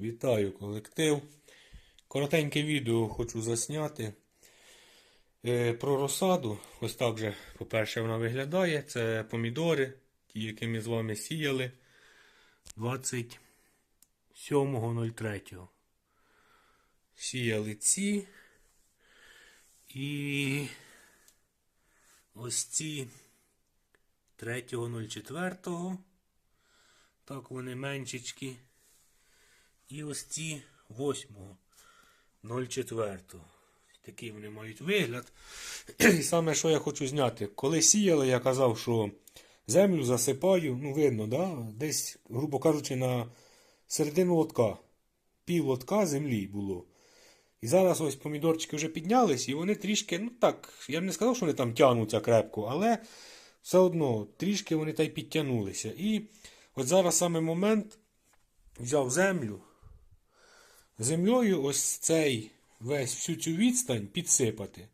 Вітаю колектив. Коротеньке відео хочу засняти. Е, Про розсаду. Ось так вже, по-перше, вона виглядає. Це помідори, ті, які ми з вами сіяли 27.03. Сіяли ці. І ось ці 3.04. Так, вони меншечки. І ось ці 8.04. Такий вони мають вигляд. І саме, що я хочу зняти. Коли сіяли, я казав, що землю засипаю, ну видно, да? десь, грубо кажучи, на середину лотка. Пів лотка землі було. І зараз ось помідорчики вже піднялись, і вони трішки, ну так, я б не сказав, що вони там тягнуться крепко, але все одно трішки вони та й підтягнулися. І от зараз саме момент взяв землю. Землею ось цей весь всю цю відстань підсипати.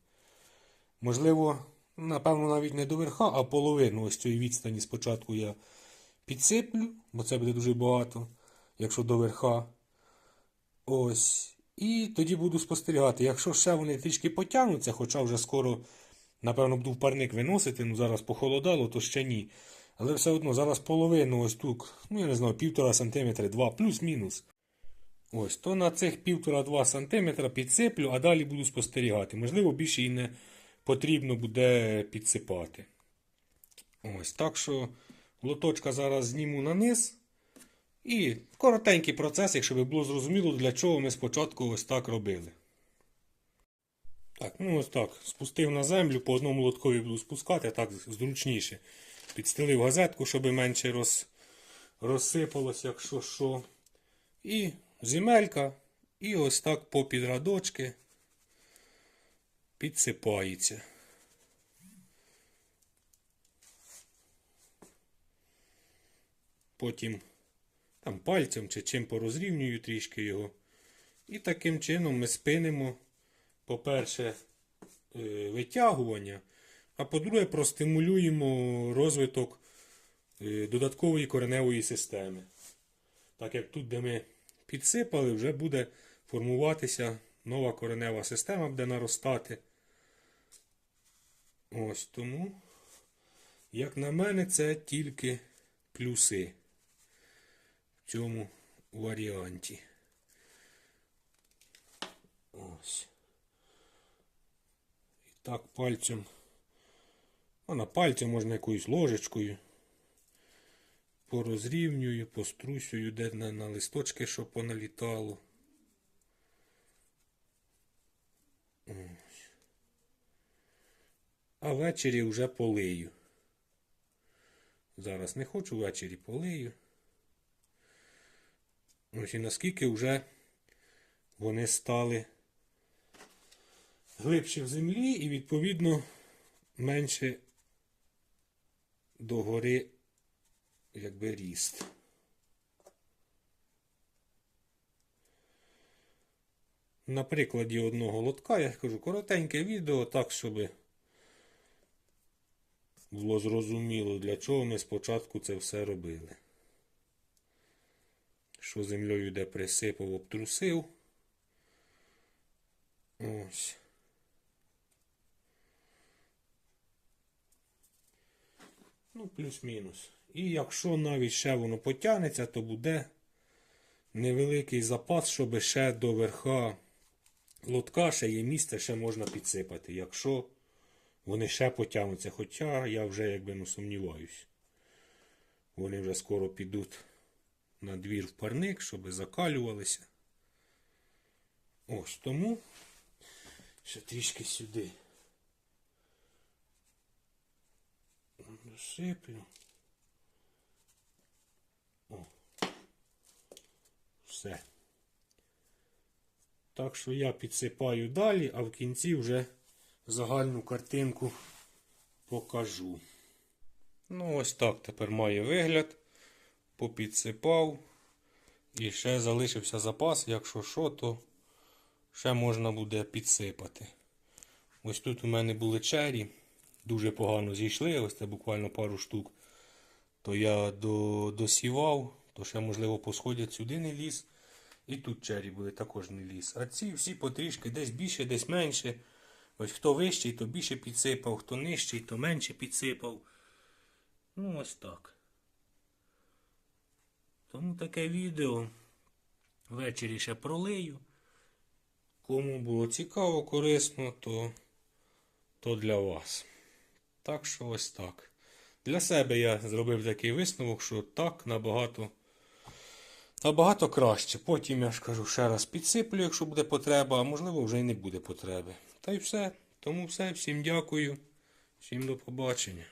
Можливо, напевно, навіть не до верха, а половину ось цієї відстані спочатку я підсиплю, бо це буде дуже багато, якщо до верха. Ось. І тоді буду спостерігати. Якщо ще вони трішки потягнуться, хоча вже скоро, напевно, буду парник виносити, ну зараз похолодало, то ще ні. Але все одно зараз половину ось тут, ну я не знаю, півтора сантиметра, два, плюс-мінус. Ось, то на цих півтора-два сантиметра підсиплю, а далі буду спостерігати. Можливо, більше і не потрібно буде підсипати. Ось, так що лоточка зараз зніму на низ. І коротенький процес, якщо було зрозуміло, для чого ми спочатку ось так робили. Так, ну ось так. Спустив на землю, по одному лоткові буду спускати, так зручніше. Підстелив газетку, щоб менше роз... розсипалось, якщо що. І земелька. І ось так по підрадочки підсипається. Потім там пальцем чи чим порозрівнюю трішки його. І таким чином ми спинимо, по-перше, е, витягування, а по-друге, простимулюємо розвиток е, додаткової кореневої системи. Так як тут, де ми підсипали, вже буде формуватися нова коренева система, буде наростати. Ось тому, як на мене, це тільки плюси в цьому варіанті. Ось. І так пальцем. А на пальцем можна якоюсь ложечкою. Порозрівнюю, пострусюю, де на, на листочки, щоб поналітало. А ввечері вже полию. Зараз не хочу ввечері полию. Ось і наскільки вже вони стали глибше в землі і, відповідно, менше догори якби ріст. На прикладі одного лотка я кажу коротеньке відео, так, щоб було зрозуміло, для чого ми спочатку це все робили що землею де присипав, обтрусив. Ось. Ну, плюс-мінус. І якщо навіть ще воно потягнеться, то буде невеликий запас, щоб ще до верха лотка ще є місце, ще можна підсипати, якщо вони ще потягнуться. Хоча я вже якби ну сумніваюсь. Вони вже скоро підуть на двір в парник, щоб закалювалися. Ось тому ще трішки сюди. Досиплю. О. Все. Так що я підсипаю далі, а в кінці вже загальну картинку покажу. Ну, ось так тепер має вигляд попідсипав. І ще залишився запас, якщо що, то ще можна буде підсипати. Ось тут у мене були чері, дуже погано зійшли, ось це буквально пару штук. То я до, досівав, то ще, можливо, посходять сюди не ліз. І тут чері були також не ліс. А ці всі потрішки, десь більше, десь менше. Ось хто вищий, то більше підсипав, хто нижчий, то менше підсипав. Ну, ось так. Тому таке відео. Ввечері ще пролию. Кому було цікаво, корисно, то, то для вас. Так що ось так. Для себе я зробив такий висновок, що так набагато, набагато краще. Потім я ж кажу, ще раз підсиплю, якщо буде потреба, а можливо вже й не буде потреби. Та й все. Тому все. Всім дякую. Всім до побачення.